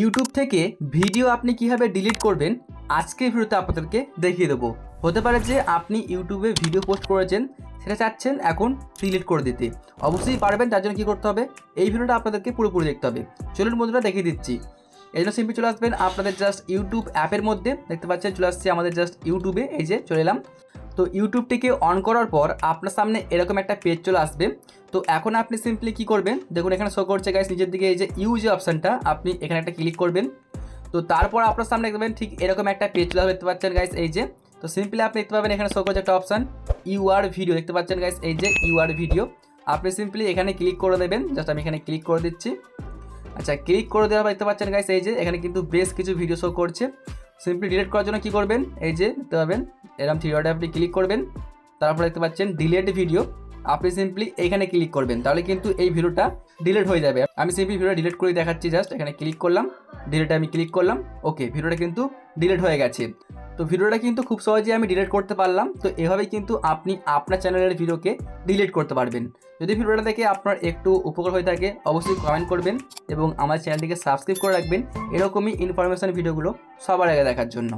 YouTube থেকে video আপনি কীভাবে ডিলিট করবেন, আজকের ভিডিওতে আপনাদেরকে দেখিয়ে দেবো। হতে পারে যে আপনি ইউটিউবে ভিডিও পোস্ট করেছেন, সেটা চাচ্ছেন এখন ডিলিট করে দিতে। অবশ্যই পারবেন, তার জন্য কী করতে হবে? এই ভিডিওটা আপনাদেরকে পুরোপুরি দেখতে হবে। চলুন বন্ধুরা, দেখিয়ে দিচ্ছি। এই জন্য সিম্পলি চলে আসবেন আপনাদের জাস্ট ইউটিউব অ্যাপের মধ্যে। দেখতে পাচ্ছেন, চলে আসছে আমাদের জাস্ট ইউটিউবে এই যে চলে এলাম। তো ইউটিউবটিকে অন করার পর আপনার সামনে এরকম একটা পেজ চলে আসবে। তো এখন আপনি সিম্পলি কী করবেন? দেখুন, এখানে শো করছে গাইস নিজের দিকে এই যে ইউজ অপশানটা আপনি এখানে একটা ক্লিক করবেন। তো তারপর আপনার সামনে দেখবেন ঠিক এরকম একটা পেজ চলে দেখতে পাচ্ছেন গাইস এই যে। তো সিম্পলি আপনি দেখতে পাবেন এখানে শো করছে একটা অপশান ইউআর ভিডিও দেখতে পাচ্ছেন গাইস এই যে ইউআর ভিডিও আপনি সিম্পলি এখানে ক্লিক করে দেবেন জাস্ট আমি এখানে ক্লিক করে দিচ্ছি। আচ্ছা ক্লিক করে দেওয়ার পর দেখতে পাচ্ছেন গাইস এই যে এখানে কিন্তু বেশ কিছু ভিডিও শো করছে। সিম্পলি ডিলিট করার জন্য কী করবেন? এই যে দেখতে পাবেন এরকম থ্রি ডটে আপনি ক্লিক করবেন, তারপর দেখতে পাচ্ছেন ডিলেট ভিডিও আপনি সিম্পলি এইখানে ক্লিক করবেন। তাহলে কিন্তু এই ভিডিওটা ডিলেট হয়ে যাবে। আমি সিম্পলি ভিডিও ডিলিট করে দেখাচ্ছি জাস্ট এখানে ক্লিক করলাম ডিলিটে আমি ক্লিক করলাম ওকে ভিডিওটা কিন্তু ডিলেট হয়ে গেছে। তো ভিডিওটা কিন্তু খুব সহজে আমি ডিলিট করতে পারলাম, তো এভাবেই কিন্তু আপনি আপনার চ্যানেলের ভিডিওকে ডিলিট করতে পারবেন। যদি ভিডিওটা দেখে আপনার একটু উপকার হয়ে থাকে, অবশ্যই কমেন্ট করবেন এবং আমার চ্যানেলটিকে সাবস্ক্রাইব করে রাখবেন। এরকমই ইনফরমেশন ভিডিওগুলো সবার আগে দেখার জন্য।